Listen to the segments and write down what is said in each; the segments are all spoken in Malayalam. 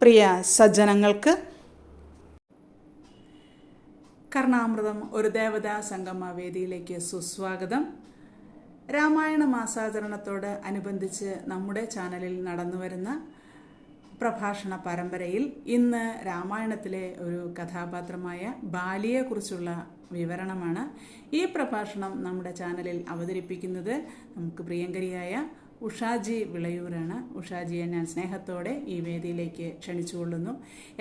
പ്രിയ സജ്ജനങ്ങൾക്ക് കർണാമൃതം ഒരു ദേവതാ സംഗമ വേദിയിലേക്ക് സുസ്വാഗതം. രാമായണ മാസാചരണത്തോട് അനുബന്ധിച്ച് നമ്മുടെ ചാനലിൽ നടന്നുവരുന്ന പ്രഭാഷണ പരമ്പരയിൽ ഇന്ന് രാമായണത്തിലെ ഒരു കഥാപാത്രമായ ബാലിയെക്കുറിച്ചുള്ള വിവരണമാണ് ഈ പ്രഭാഷണം നമ്മുടെ ചാനലിൽ അവതരിപ്പിക്കുന്നത്. നമുക്ക് പ്രിയങ്കരിയായ ഉഷാജി വിളയൂരാണ്. ഉഷാജിയെ ഞാൻ സ്നേഹത്തോടെ ഈ വേദിയിലേക്ക് ക്ഷണിച്ചുകൊള്ളുന്നു.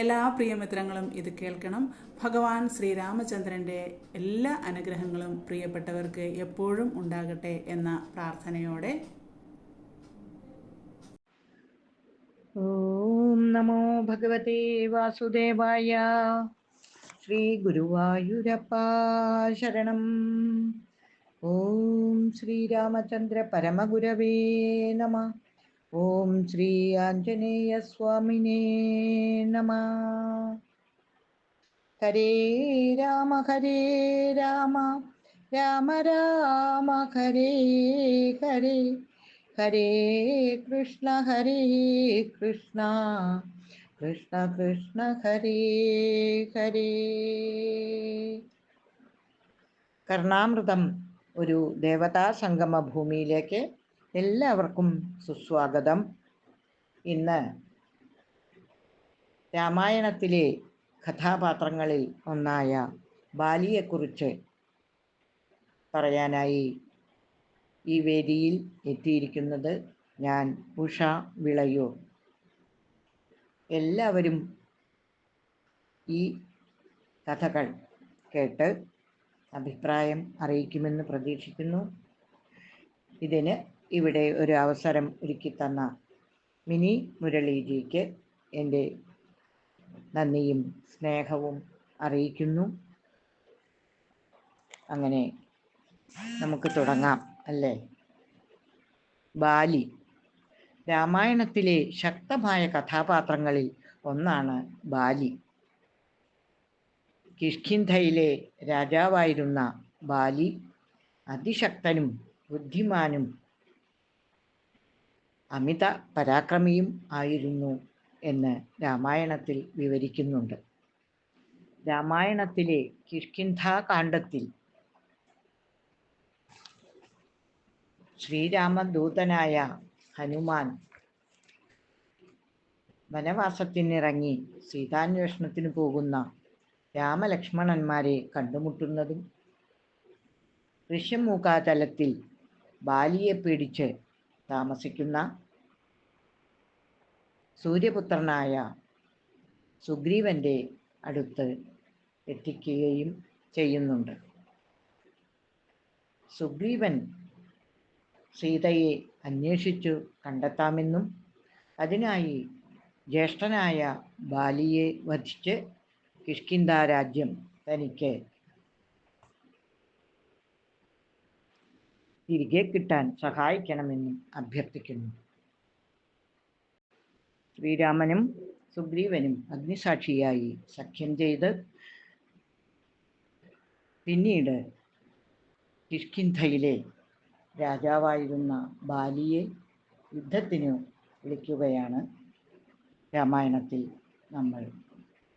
എല്ലാ പ്രിയമിത്രങ്ങളും ഇത് കേൾക്കണം. ഭഗവാൻ ശ്രീരാമചന്ദ്രന്റെ എല്ലാ അനുഗ്രഹങ്ങളും പ്രിയപ്പെട്ടവർക്ക് എപ്പോഴും ഉണ്ടാകട്ടെ എന്ന പ്രാർത്ഥനയോടെ. ഓം നമോ ഭഗവതേ വാസുദേവായ. ശ്രീ ഗുരുവായൂരപ്പ ശരണം. ഓം ശ്രീരാമചന്ദ്ര പരമഗുരവേ നമ. ഓം ശ്രീ ആഞ്ജനേയ സ്വാമിനേ നമ. ഹരേ രാമ ഹരേ രാമ. രാമ രാമ ഹരേ ഹരേ. ഹരേ കൃഷ്ണ ഹരേ കൃഷ്ണ. കൃഷ്ണ കൃഷ്ണ ഹരേ ഹരേ. കർണാമൃതം. ഒരു ദേവതാ സംഗമ ഭൂമിയിലേക്ക് എല്ലാവർക്കും സുസ്വാഗതം. ഇന്ന് രാമായണത്തിലെ കഥാപാത്രങ്ങളിൽ ഒന്നായ ബാലിയെക്കുറിച്ച് പറയാനായി ഈ വേദിയിൽ എത്തിയിരിക്കുന്നത് ഞാൻ ഉഷ വിളയൂർ എല്ലാവരും ഈ കഥകൾ കേട്ട് അഭിപ്രായം അറിയിക്കുമെന്ന് പ്രതീക്ഷിക്കുന്നു. ഇതിന് ഇവിടെ ഒരു അവസരം ഒരുക്കി തന്ന മിനി മുരളീജിക്ക് എന്റെ നന്ദിയും സ്നേഹവും അറിയിക്കുന്നു. അങ്ങനെ നമുക്ക് തുടങ്ങാം അല്ലേ? ബാലി. രാമായണത്തിലെ ശക്തമായ കഥാപാത്രങ്ങളിൽ ഒന്നാണ് ബാലി. കിഷ്കിന്ധയിലെ രാജാവായിരുന്ന ബാലി അതിശക്തനും ബുദ്ധിമാനും അമിത പരാക്രമിയും ആയിരുന്നു എന്ന് രാമായണത്തിൽ വിവരിക്കുന്നുണ്ട്. രാമായണത്തിലെ കിഷ്കിന്ധാകാന്ഡത്തിൽ ശ്രീരാമദൂതനായ ഹനുമാൻ വനവാസത്തിനിറങ്ങി സീതാന്വേഷണത്തിന് പോകുന്ന രാമലക്ഷ്മണന്മാരെ കണ്ടുമുട്ടുന്നതും ഋഷ്യമൂകാതലത്തിൽ ബാലിയെ പേടിച്ച് താമസിക്കുന്ന സൂര്യപുത്രനായ സുഗ്രീവന്റെ അടുത്ത് എത്തിക്കുകയും ചെയ്യുന്നുണ്ട്. സുഗ്രീവൻ സീതയെ അന്വേഷിച്ചു കണ്ടെത്താമെന്നും അതിനായി ജ്യേഷ്ഠനായ ബാലിയെ വധിച്ച് കിഷ്കിന്ദ രാജ്യം തനിക്ക് തിരികെ കിട്ടാൻ സഹായിക്കണമെന്നും അഭ്യർത്ഥിക്കുന്നു. ശ്രീരാമനും സുഗ്രീവനും അഗ്നിസാക്ഷിയായി സഖ്യം ചെയ്ത് പിന്നീട് കിഷ്കിന്ധയിലെ രാജാവായിരുന്ന ബാലിയെ യുദ്ധത്തിന് വിളിക്കുകയാണ് രാമായണത്തിൽ നമ്മൾ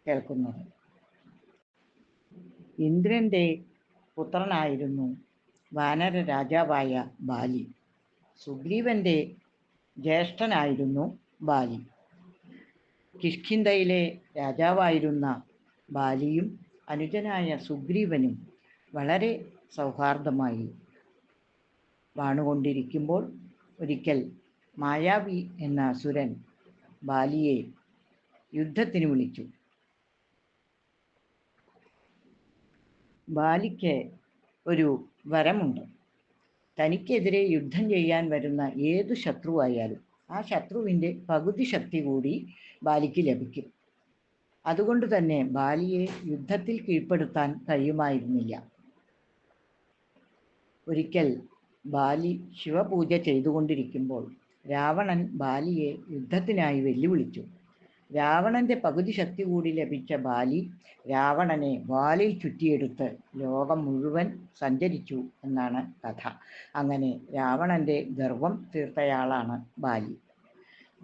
കേൾക്കുന്നത്. ഇന്ദ്രന്റെ പുത്രനായിരുന്നു വാനര രാജാവായ ബാലി. സുഗ്രീവന്റെ ജ്യേഷ്ഠനായിരുന്നു ബാലി. കിഷ്കിന്ധയിലെ രാജാവായിരുന്ന ബാലിയും അനുജനായ സുഗ്രീവനും വളരെ സൗഹാർദ്ദമായി വാണുകൊണ്ടിരിക്കുമ്പോൾ ഒരിക്കൽ മായാവി എന്ന അസുരൻ ബാലിയെ യുദ്ധത്തിന് വിളിച്ചു. ബാലിക്ക് ഒരു വരമുണ്ട്. തനിക്കെതിരെ യുദ്ധം ചെയ്യാൻ വരുന്ന ഏതു ശത്രുവായാലും ആ ശത്രുവിന്റെ പകുതി ശക്തി കൂടി ബാലിക്ക് ലഭിക്കും. അതുകൊണ്ട് തന്നെ ബാലിയെ യുദ്ധത്തിൽ കീഴ്പ്പെടുത്താൻ കഴിയുമായിരുന്നില്ല. ഒരിക്കൽ ബാലി ശിവപൂജ ചെയ്തുകൊണ്ടിരിക്കുമ്പോൾ രാവണൻ ബാലിയെ യുദ്ധത്തിനായി വെല്ലുവിളിച്ചു. രാവണന്റെ പകുതി ശക്തി കൂടി ലഭിച്ച ബാലി രാവണനെ വാലിൽ ചുറ്റിയെടുത്ത് ലോകം മുഴുവൻ സഞ്ചരിച്ചു എന്നാണ് കഥ. അങ്ങനെ രാവണന്റെ ഗർവം തീർത്തയാളാണ് ബാലി.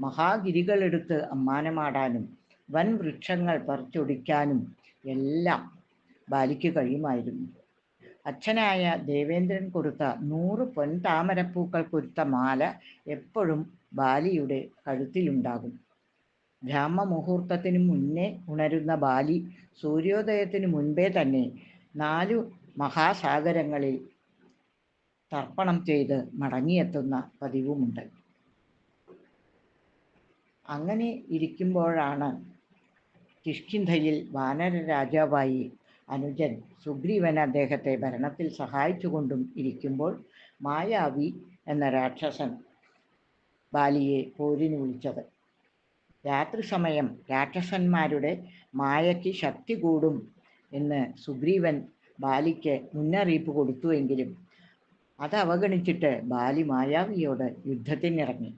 മഹാഗിരികളെടുത്ത് അമ്മാനമാടാനും വൻ വൃക്ഷങ്ങൾ പറിച്ചൊടിക്കാനും എല്ലാം ബാലിക്ക് കഴിയുമായിരുന്നു. അച്ഛനായ ദേവേന്ദ്രൻ കൊടുത്ത നൂറ് പൊൻതാമരപ്പൂക്കൾ കൊടുത്ത മാല എപ്പോഴും ബാലിയുടെ കഴുത്തിലുണ്ടാകും. ബ്രാഹ്മമുഹൂർത്തത്തിന് മുന്നേ ഉണരുന്ന ബാലി സൂര്യോദയത്തിന് മുൻപേ തന്നെ നാലു മഹാസാഗരങ്ങളിൽ തർപ്പണം ചെയ്ത് മടങ്ങിയെത്തുന്ന പതിവുമുണ്ട്. അങ്ങനെ ഇരിക്കുമ്പോഴാണ് കിഷ്കിന്ധയിൽ വാനര രാജാവായി അനുജൻ സുഗ്രീവൻ അദ്ദേഹത്തെ ഭരണത്തിൽ സഹായിച്ചുകൊണ്ടും ഇരിക്കുമ്പോൾ മായാവി എന്ന രാക്ഷസൻ ബാലിയെ പോരിന് വിളിച്ചത്. രാത്രി സമയം രാക്ഷസന്മാരുടെ മായയ്ക്ക് ശക്തി കൂടും എന്ന് സുഗ്രീവൻ ബാലിക്ക് മുന്നറിയിപ്പ് കൊടുത്തുവെങ്കിലും അത് അവഗണിച്ചിട്ട് ബാലി മായാവിയോട് യുദ്ധത്തിനിറങ്ങി.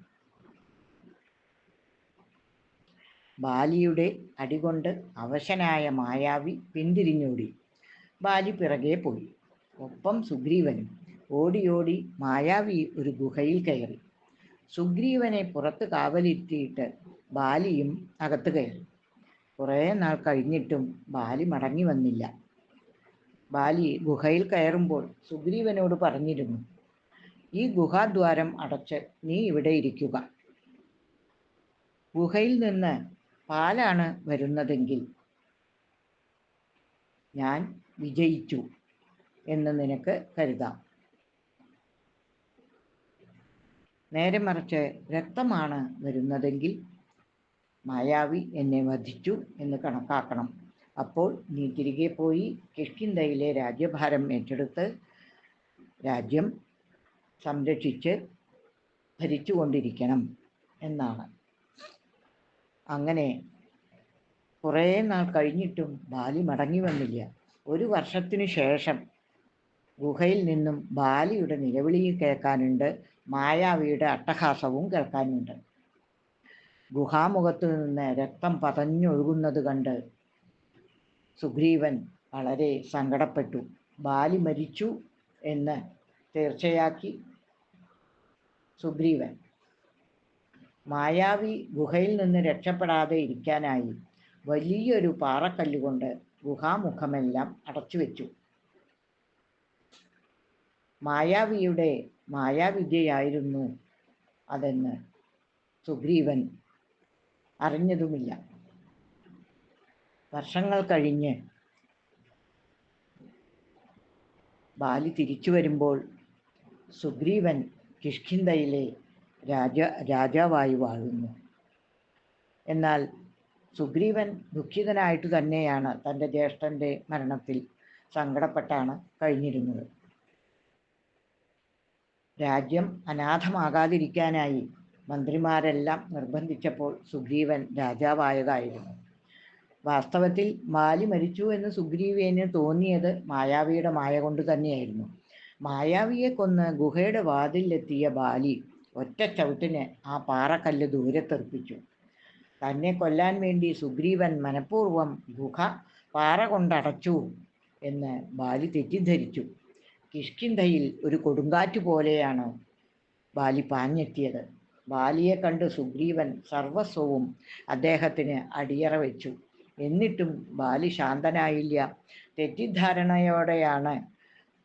ബാലിയുടെ അടികൊണ്ട് അവശനായ മായാവി പിന്തിരിഞ്ഞോടി. ബാലി പിറകെ പോയി. ഒപ്പം സുഗ്രീവനും ഓടിയോടി ഓടി മായാവി ഒരു ഗുഹയിൽ കയറി. സുഗ്രീവനെ പുറത്ത് കാവലിരുത്തിയിട്ട് ബാലിയും അകത്ത് കയറി. കുറേ നാൾ കഴിഞ്ഞിട്ടും ബാലി മടങ്ങി വന്നില്ല. ബാലി ഗുഹയിൽ കയറുമ്പോൾ സുഗ്രീവനോട് പറഞ്ഞിരുന്നു ഈ ഗുഹാദ്വാരം അടച്ച് നീ ഇവിടെ ഇരിക്കുക. ഗുഹയിൽ നിന്ന് പാലാണ് വരുന്നതെങ്കിൽ ഞാൻ വിജയിച്ചു എന്ന് നിനക്ക് കരുതാം. നേരെ മറിച്ച് രക്തമാണ് വരുന്നതെങ്കിൽ മായാവി എന്നെ വധിച്ചു എന്ന് കണക്കാക്കണം. അപ്പോൾ നീ തിരികെ പോയി കിഷ്കിന്ധയിലെ രാജ്യഭാരം ഏറ്റെടുത്ത് രാജ്യം സംരക്ഷിച്ച് ഭരിച്ചുകൊണ്ടിരിക്കണം എന്നാണ്. അങ്ങനെ കുറേ നാൾ കഴിഞ്ഞിട്ടും ബാലി മടങ്ങി വന്നില്ല. ഒരു വർഷത്തിനു ശേഷം ഗുഹയിൽ നിന്നും ബാലിയുടെ നിലവിളിയും കേൾക്കാനുണ്ട് മായാവിയുടെ അട്ടഹാസവും കേൾക്കാനുണ്ട്. ഗുഹാമുഖത്തു നിന്ന് രക്തം പതഞ്ഞൊഴുകുന്നത് കണ്ട് സുഗ്രീവൻ വളരെ സങ്കടപ്പെട്ടു. ബാലി മരിച്ചു എന്ന് തീർച്ചയാക്കി സുഗ്രീവൻ. മായാവി ഗുഹയിൽ നിന്ന് രക്ഷപ്പെടാതെ ഇരിക്കാനായി വലിയൊരു പാറക്കല്ലുകൊണ്ട് ഗുഹാമുഖമെല്ലാം അടച്ചു വെച്ചു മായാവിയുടെ മായാവിദ്യയായിരുന്നു അതെന്ന് സുഗ്രീവൻ അറിഞ്ഞതുമില്ല. വർഷങ്ങൾ കഴിഞ്ഞ് ബാലി തിരിച്ചു വരുമ്പോൾ സുഗ്രീവൻ കിഷ്കിന്ധയിലെ രാജ രാജാവായി വാഴുന്നു. എന്നാൽ സുഗ്രീവൻ ദുഃഖിതനായിട്ട് തന്നെയാണ് തന്റെ ജ്യേഷ്ഠന്റെ മരണത്തിൽ സങ്കടപ്പെട്ടാണ് കഴിഞ്ഞിരുന്നത്. രാജ്യം അനാഥമാകാതിരിക്കാനായി മന്ത്രിമാരെല്ലാം നിർബന്ധിച്ചപ്പോൾ സുഗ്രീവൻ രാജാവായതായിരുന്നു. വാസ്തവത്തിൽ ബാലി മരിച്ചു എന്ന് സുഗ്രീവന് തോന്നിയത് മായാവിയുടെ മായ കൊണ്ട് തന്നെയായിരുന്നു. മായാവിയെ കൊന്ന് ഗുഹയുടെ വാതിലെത്തിയ ബാലി ഒറ്റ ചവിട്ടിന് ആ പാറക്കല്ല് ദൂരെ തെറിപ്പിച്ചു തന്നെ കൊല്ലാൻ വേണ്ടി സുഗ്രീവൻ മനഃപൂർവം ഗുഹ പാറ കൊണ്ടടച്ചു എന്ന് ബാലി തെറ്റിദ്ധരിച്ചു. കിഷ്കിന്ധയിൽ ഒരു കൊടുങ്കാറ്റ് പോലെയാണ് ബാലി പാഞ്ഞെത്തിയത്. ബാലിയെ കണ്ട് സുഗ്രീവൻ സർവസ്വവും അദ്ദേഹത്തിന് അടിയറ വെച്ചു. എന്നിട്ടും ബാലി ശാന്തനായില്ല. തെറ്റിദ്ധാരണയോടെയാണ്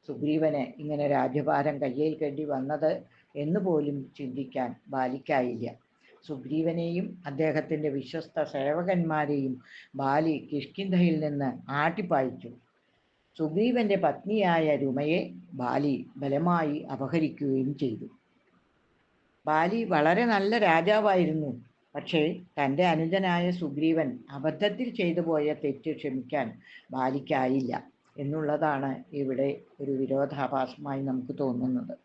സുഗ്രീവന് ഇങ്ങനെ രാജ്യഭാരം കയ്യിൽ കെട്ടി വന്നത് എന്ന് പോലും ചിന്തിക്കാൻ ബാലിക്കായില്ല. സുഗ്രീവനെയും അദ്ദേഹത്തിന്റെ വിശ്വസ്ത സേവകന്മാരെയും ബാലി കിഷ്കിന്ധയിൽ നിന്ന് ആട്ടിപ്പായിച്ചു. സുഗ്രീവന്റെ പത്നിയായ രുമയെ ബാലി ബലമായി അപഹരിക്കുകയും ചെയ്തു. ബാലി വളരെ നല്ല രാജാവായിരുന്നു. പക്ഷേ തന്റെ അനുജനായ സുഗ്രീവൻ അബദ്ധത്തിൽ ചെയ്തു പോയ തെറ്റ് ക്ഷമിക്കാൻ ബാലിക്കായില്ല എന്നുള്ളതാണ് ഇവിടെ ഒരു വിരോധാഭാസമായി നമുക്ക് തോന്നുന്നത്.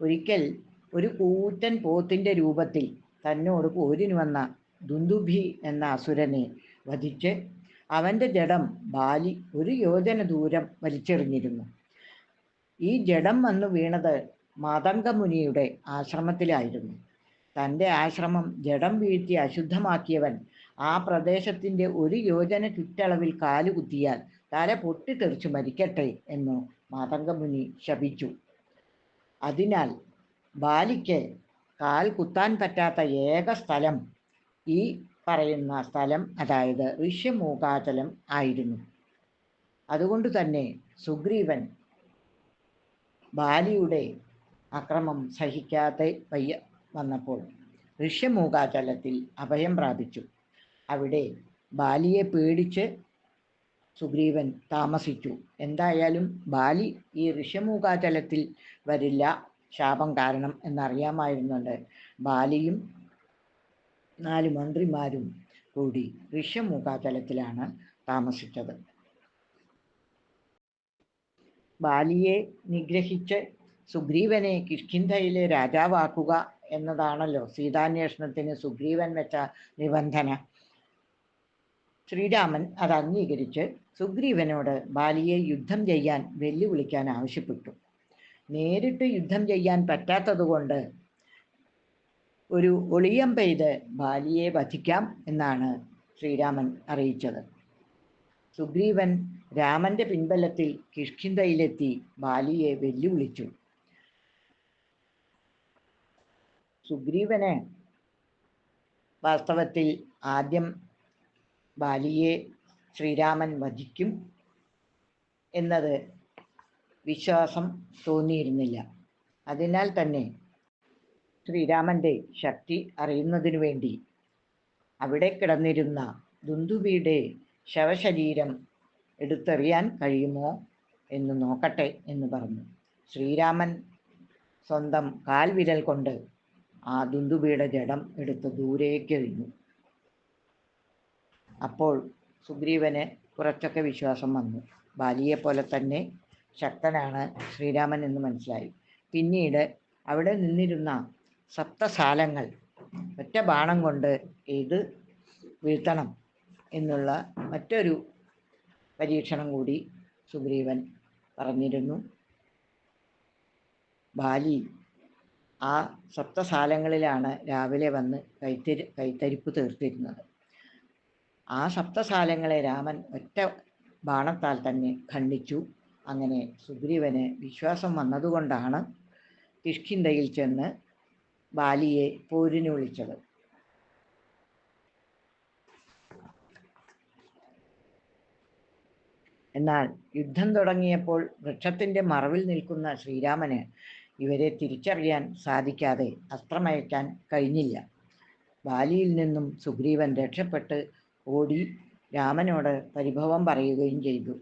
ഒരിക്കൽ ഒരു കൂറ്റൻ പോത്തിന്റെ രൂപത്തിൽ തന്നോട് പോരിന് വന്ന ദുന്ദുഭി എന്ന അസുരനെ വധിച്ച് അവന്റെ ജഡം ബാലി ഒരു യോജന ദൂരം വലിച്ചെറിഞ്ഞിരുന്നു. ഈ ജഡം വന്നു വീണത് മാതംഗമുനിയുടെ ആശ്രമത്തിലായിരുന്നു. തന്റെ ആശ്രമം ജഡം വീഴ്ത്തി അശുദ്ധമാക്കിയവൻ ആ പ്രദേശത്തിന്റെ ഒരു യോജന ചുറ്റളവിൽ കാലുകുത്തിയാൽ തല പൊട്ടിത്തെറിച്ചു മരിക്കട്ടെ എന്ന് മാതംഗമുനി ശപിച്ചു. അതിനാൽ ബാലിക്ക് കാൽ കുത്താൻ പറ്റാത്ത ഏക സ്ഥലം ഈ പറയുന്ന സ്ഥലം അതായത് ഋഷ്യമൂകാചലം ആയിരുന്നു. അതുകൊണ്ട് തന്നെ സുഗ്രീവൻ ബാലിയുടെ അക്രമം സഹിക്കാതെ വയ്യ വന്നപ്പോൾ ഋഷ്യമൂകാചലത്തിൽ അഭയം പ്രാപിച്ചു. അവിടെ ബാലിയെ പേടിച്ച് സുഗ്രീവൻ താമസിച്ചു. എന്തായാലും ബാലി ഈ ഋഷ്യമൂകാചലത്തിൽ വരില്ല ശാപം കാരണം എന്നറിയാമായിരുന്നുണ്ട്. ബാലിയും നാല് മന്ത്രിമാരും കൂടി ഋഷ്യമൂകാചലത്തിലാണ് താമസിച്ചത്. ബാലിയെ നിഗ്രഹിച്ച് സുഗ്രീവനെ കിഷ്കിന്ധയിലെ രാജാവാക്കുക എന്നതാണല്ലോ സീതാന്വേഷണത്തിന് സുഗ്രീവൻ വെച്ച നിബന്ധന. ശ്രീരാമൻ അത് അംഗീകരിച്ച് സുഗ്രീവനോട് ബാലിയെ യുദ്ധം ചെയ്യാൻ വെല്ലുവിളിക്കാൻ ആവശ്യപ്പെട്ടു. നേരിട്ട് യുദ്ധം ചെയ്യാൻ പറ്റാത്തതുകൊണ്ട് ഒരു ഒളിയം പെയ്ത് ബാലിയെ വധിക്കാം എന്നാണ് ശ്രീരാമൻ അറിയിച്ചത്. സുഗ്രീവൻ രാമന്റെ പിൻബലത്തിൽ കിഷ്കിന്ധയിലെത്തി ബാലിയെ വെല്ലുവിളിച്ചു. സുഗ്രീവന് വാസ്തവത്തിൽ ആദ്യം ബാലിയെ ശ്രീരാമൻ വധിക്കും എന്നത് വിശ്വാസം തോന്നിയിരുന്നില്ല. അതിനാൽ തന്നെ ശ്രീരാമന്റെ ശക്തി അറിയുന്നതിനു വേണ്ടി അവിടെ കിടന്നിരുന്ന ദുന്ദുബിയുടെ ശവശരീരം എടുത്തെറിയാൻ കഴിയുമോ എന്ന് നോക്കട്ടെ എന്ന് പറഞ്ഞു. ശ്രീരാമൻ സ്വന്തം കാൽവിരൽ കൊണ്ട് ആ ദുന്ദുബിയുടെ ജഡം എടുത്ത് ദൂരേക്ക് എറിഞ്ഞു. അപ്പോൾ സുഗ്രീവന് കുറച്ചൊക്കെ വിശ്വാസം വന്നു. ബാലിയെ പോലെ തന്നെ ശക്തനാണ് ശ്രീരാമൻ എന്ന് മനസ്സിലായി. പിന്നീട് അവിടെ നിന്നിരുന്ന സപ്തസാലങ്ങൾ ഒറ്റ ബാണം കൊണ്ട് ഇത് വീഴ്ത്തണം എന്നുള്ള മറ്റൊരു പരീക്ഷണം കൂടി സുഗ്രീവൻ പറഞ്ഞിരുന്നു. ബാലി ആ സപ്തസാലങ്ങളിലാണ് രാവിലെ വന്ന് കൈത്തരി കൈത്തരിപ്പ് തീർത്തിരുന്നത്. ആ സപ്തസാലങ്ങളെ രാമൻ ഒറ്റ ബാണത്താൽ തന്നെ ഖണ്ഡിച്ചു. അങ്ങനെ സുഗ്രീവന് വിശ്വാസം വന്നതുകൊണ്ടാണ് കിഷ്കിന്ധയിൽ ചെന്ന് ബാലിയെ പോരിന് വിളിച്ചത്. എന്നാൽ യുദ്ധം തുടങ്ങിയപ്പോൾ വൃക്ഷത്തിന്റെ മറവിൽ നിൽക്കുന്ന ശ്രീരാമന് ഇവരെ തിരിച്ചറിയാൻ സാധിക്കാതെ അസ്ത്രമയക്കാൻ കഴിഞ്ഞില്ല. ബാലിയിൽ നിന്നും സുഗ്രീവൻ രക്ഷപ്പെട്ട് ഓടി രാമനോട് പരിഭവം പറയുകയും ചെയ്തു.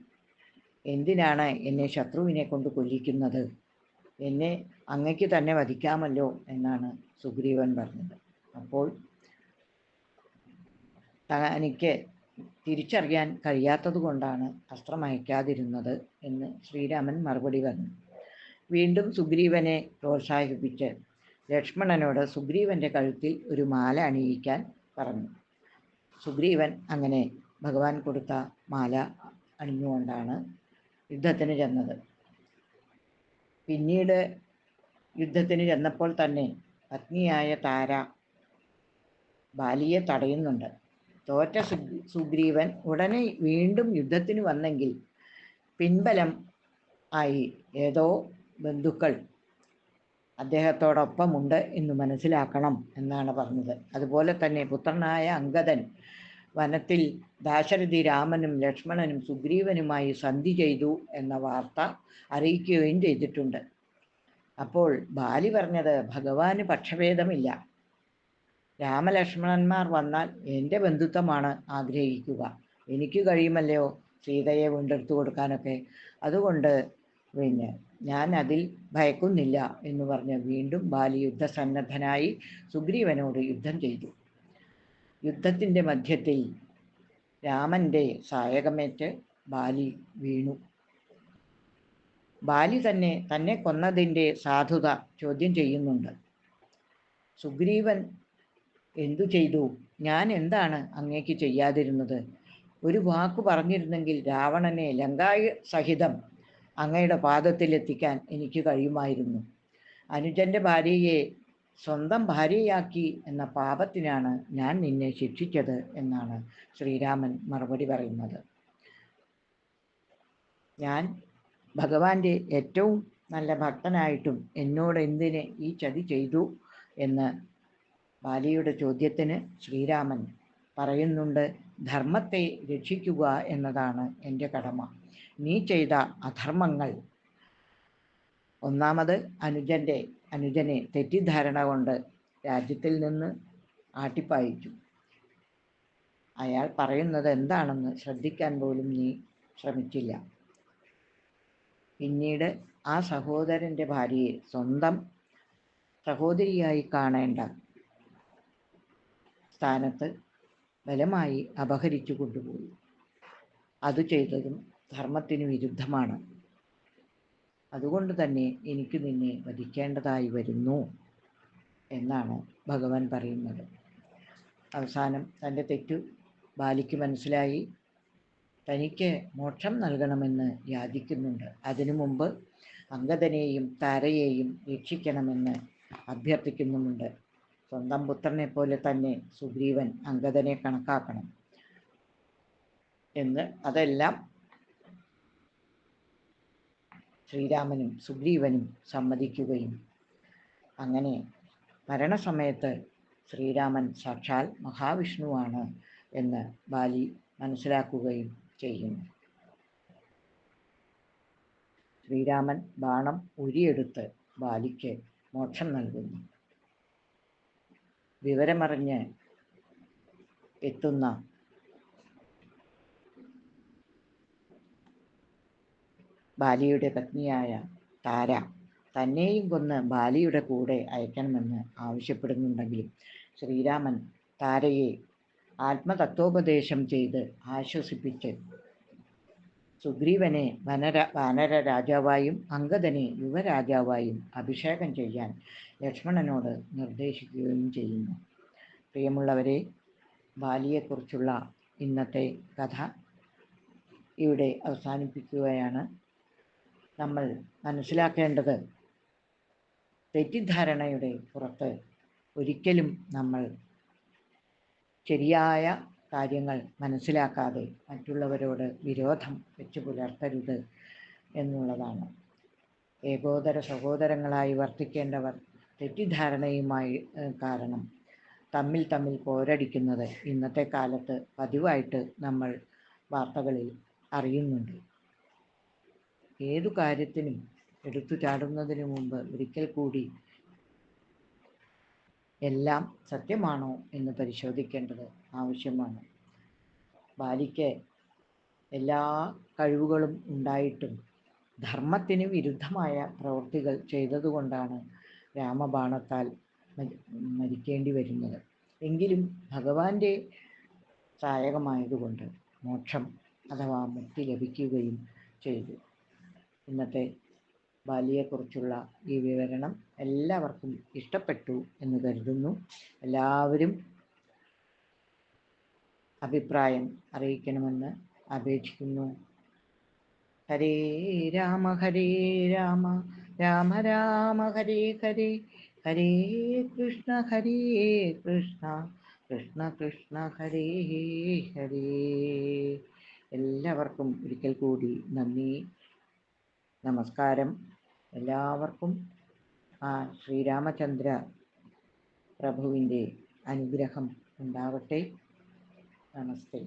എന്തിനാണ് എന്നെ ശത്രുവിനെ കൊണ്ട് കൊല്ലിക്കുന്നത്? എന്നെ അങ്ങയ്ക്ക് തന്നെ വധിക്കാമല്ലോ എന്നാണ് സുഗ്രീവൻ പറഞ്ഞത്. അപ്പോൾ തനിക്ക് തിരിച്ചറിയാൻ കഴിയാത്തത് കൊണ്ടാണ് അസ്ത്രമയക്കാതിരുന്നത് എന്ന് ശ്രീരാമൻ മറുപടി പറഞ്ഞു. വീണ്ടും സുഗ്രീവനെ പ്രോത്സാഹിപ്പിച്ച് ലക്ഷ്മണനോട് സുഗ്രീവന്റെ കഴുത്തിൽ ഒരു മാല അണിയിക്കാൻ പറഞ്ഞു. സുഗ്രീവൻ അങ്ങനെ ഭഗവാൻ കൊടുത്ത മാല അണിഞ്ഞുകൊണ്ടാണ് യുദ്ധത്തിന് ചെന്നത്. പിന്നീട് യുദ്ധത്തിന് ചെന്നപ്പോൾ തന്നെ പത്നിയായ താര ബാലിയെ തടയുന്നുണ്ട്. തോറ്റ സുഗ്രീവൻ ഉടനെ വീണ്ടും യുദ്ധത്തിന് വന്നെങ്കിൽ പിൻബലം ആയി ഏതോ ബന്ധുക്കൾ അദ്ദേഹത്തോടൊപ്പമുണ്ട് എന്ന് മനസ്സിലാക്കണം എന്നാണ് പറഞ്ഞത്. അതുപോലെ തന്നെ പുത്രനായ അംഗദൻ വനത്തിൽ ദാശരഥി രാമനും ലക്ഷ്മണനും സുഗ്രീവനുമായി സന്ധി ചെയ്തു എന്ന വാർത്ത അറിയിക്കുകയും ചെയ്തിട്ടുണ്ട്. അപ്പോൾ ബാലി പറഞ്ഞത് ഭഗവാന് പക്ഷഭേദമില്ല. രാമലക്ഷ്മണന്മാർ വന്നാൽ എന്റെ ബന്ധുത്വമാണ് ആഗ്രഹിക്കുക. എനിക്ക് കഴിയുമല്ലോ സീതയെ വീണ്ടെടുത്തു കൊടുക്കാനൊക്കെ. അതുകൊണ്ട് പിന്നെ ഞാൻ അതിൽ ഭയക്കുന്നില്ല എന്ന് പറഞ്ഞ് വീണ്ടും ബാലി യുദ്ധസന്നദ്ധനായി സുഗ്രീവനോട് യുദ്ധം ചെയ്തു. യുദ്ധത്തിന്റെ മധ്യത്തിൽ രാമന്റെ സായകമേറ്റ് ബാലി വീണു. ബാലി തന്നെ തന്നെ കൊന്നതിന്റെ സാധുത ചോദ്യം ചെയ്യുന്നുണ്ട്. സുഗ്രീവൻ എന്തു ചെയ്തു? ഞാൻ എന്താണ് അങ്ങേക്ക് ചെയ്യാതിരുന്നത്? ഒരു വാക്ക് പറഞ്ഞിരുന്നെങ്കിൽ രാവണനെ ലങ്കായ സഹിതം അങ്ങയുടെ പാദത്തിലെത്തിക്കാൻ എനിക്ക് കഴിയുമായിരുന്നു. അനുജന്റെ ഭാര്യയെ സ്വന്തം ഭാര്യയാക്കി എന്ന പാപത്തിനാണ് ഞാൻ നിന്നെ ശിക്ഷിച്ചത് എന്നാണ് ശ്രീരാമൻ മറുപടി പറയുന്നത്. ഞാൻ ഭഗവാന്റെ ഏറ്റവും നല്ല ഭക്തനായിട്ടും എന്നോട് എന്തിന് ഈ ചതി ചെയ്തു എന്ന് ബാലിയുടെ ചോദ്യത്തിന് ശ്രീരാമൻ പറയുന്നുണ്ട് ധർമ്മത്തെ രക്ഷിക്കുക എന്നതാണ് എന്റെ കടമ. നീ ചെയ്ത അധർമ്മങ്ങൾ. ഒന്നാമത് അനുജന്റെ അനുജനെ തെറ്റിദ്ധാരണ കൊണ്ട് രാജ്യത്തിൽ നിന്ന് ആട്ടിപ്പായിച്ചു. അയാൾ പറയുന്നത് എന്താണെന്ന് ശ്രദ്ധിക്കാൻ പോലും നീ ശ്രമിച്ചില്ല. പിന്നീട് ആ സഹോദരന്റെ ഭാര്യയെ സ്വന്തം സഹോദരിയായി കാണേണ്ട സ്ഥാനത്ത് ബലമായി അപഹരിച്ചു കൊണ്ടുപോയി. അത് ചെയ്തതും ധർമ്മത്തിന് വിരുദ്ധമാണ്. അതുകൊണ്ട് തന്നെ എനിക്ക് നിന്നെ വധിക്കേണ്ടതായി വരുന്നു എന്നാണ് ഭഗവാൻ പറയുന്നത്. അവസാനം തന്റെ തെറ്റു ബാലിക്ക് മനസ്സിലായി. തനിക്ക് മോക്ഷം നൽകണമെന്ന് യാചിക്കുന്നുണ്ട്. അതിനു മുമ്പ് അങ്കദനെയും താരയെയും രക്ഷിക്കണമെന്ന് അഭ്യർത്ഥിക്കുന്നുമുണ്ട്. സ്വന്തം പുത്രനെ പോലെ തന്നെ സുഗ്രീവൻ അങ്കദനെ കണക്കാക്കണം എന്ന് അതെല്ലാം ശ്രീരാമനും സുഗ്രീവനും സമ്മതിക്കുകയും. അങ്ങനെ മരണസമയത്ത് ശ്രീരാമൻ സാക്ഷാൽ മഹാവിഷ്ണുവാണ് എന്ന് ബാലി മനസ്സിലാക്കുകയും ചെയ്യുന്നു. ശ്രീരാമൻ ബാണം ഉരിയെടുത്ത് ബാലിക്ക് മോക്ഷം നൽകുന്നു. വിവരമറിഞ്ഞ് എത്തുന്ന ബാലിയുടെ പത്നിയായ താര തന്നെയും കൊന്ന് ബാലിയുടെ കൂടെ അയക്കണമെന്ന് ആവശ്യപ്പെടുന്നുണ്ടെങ്കിലും ശ്രീരാമൻ താരയെ ആത്മതത്വോപദേശം ചെയ്ത് ആശ്വസിപ്പിച്ച് സുഗ്രീവനെ വനര വാനര രാജാവായും അങ്കദനെ യുവരാജാവായും അഭിഷേകം ചെയ്യാൻ ലക്ഷ്മണനോട് നിർദ്ദേശിക്കുകയും ചെയ്യുന്നു. പ്രിയമുള്ളവരെ ബാലിയെക്കുറിച്ചുള്ള ഇന്നത്തെ കഥ ഇവിടെ അവസാനിപ്പിക്കുകയാണ്. നമ്മൾ മനസ്സിലാക്കേണ്ടത് തെറ്റിദ്ധാരണയുടെ പുറത്ത് ഒരിക്കലും നമ്മൾ ശരിയായ കാര്യങ്ങൾ മനസ്സിലാക്കാതെ മറ്റുള്ളവരോട് വിരോധം വെച്ച് പുലർത്തരുത് എന്നുള്ളതാണ്. ഏകോദര സഹോദരങ്ങളായി വർത്തിക്കേണ്ടവർ തെറ്റിദ്ധാരണയുമായി കാരണം തമ്മിൽ തമ്മിൽ പോരടിക്കുന്നത് ഇന്നത്തെ കാലത്ത് പതിവായിട്ട് നമ്മൾ വാർത്തകളിൽ അറിയുന്നുണ്ട്. ഏതു കാര്യത്തിനും എടുത്തു ചാടുന്നതിന് മുമ്പ് ഒരിക്കൽ കൂടി എല്ലാം സത്യമാണോ എന്ന് പരിശോധിക്കേണ്ടത് ആവശ്യമാണ്. ബാലിക്ക് എല്ലാ കഴിവുകളും ഉണ്ടായിട്ടും ധർമ്മത്തിന് വിരുദ്ധമായ പ്രവൃത്തികൾ ചെയ്തതുകൊണ്ടാണ് രാമബാണത്താൽ മരി- മരിക്കേണ്ടി വരുന്നത്. എങ്കിലും ഭഗവാന്റെ സഹായകമായതുകൊണ്ട് മോക്ഷം അഥവാ മുക്തി ലഭിക്കുകയും ചെയ്തു. ഇന്നത്തെ ബാലിയെക്കുറിച്ചുള്ള ഈ വിവരണം എല്ലാവർക്കും ഇഷ്ടപ്പെട്ടു എന്ന് കരുതുന്നു. എല്ലാവരും അഭിപ്രായം അറിയിക്കണമെന്ന് അപേക്ഷിക്കുന്നു. ഹരേ രാമ ഹരേ രാമ രാമ രാമ ഹരേ ഹരേ ഹരേ കൃഷ്ണ ഹരേ കൃഷ്ണ കൃഷ്ണ കൃഷ്ണ ഹരേ ഹരേ. എല്ലാവർക്കും ഒരിക്കൽ കൂടി നന്ദി. നമസ്കാരം. എല്ലാവർക്കും ആ ശ്രീരാമചന്ദ്ര പ്രഭുവിന്റെ അനുഗ്രഹം ഉണ്ടാവട്ടെ. നമസ്തേ.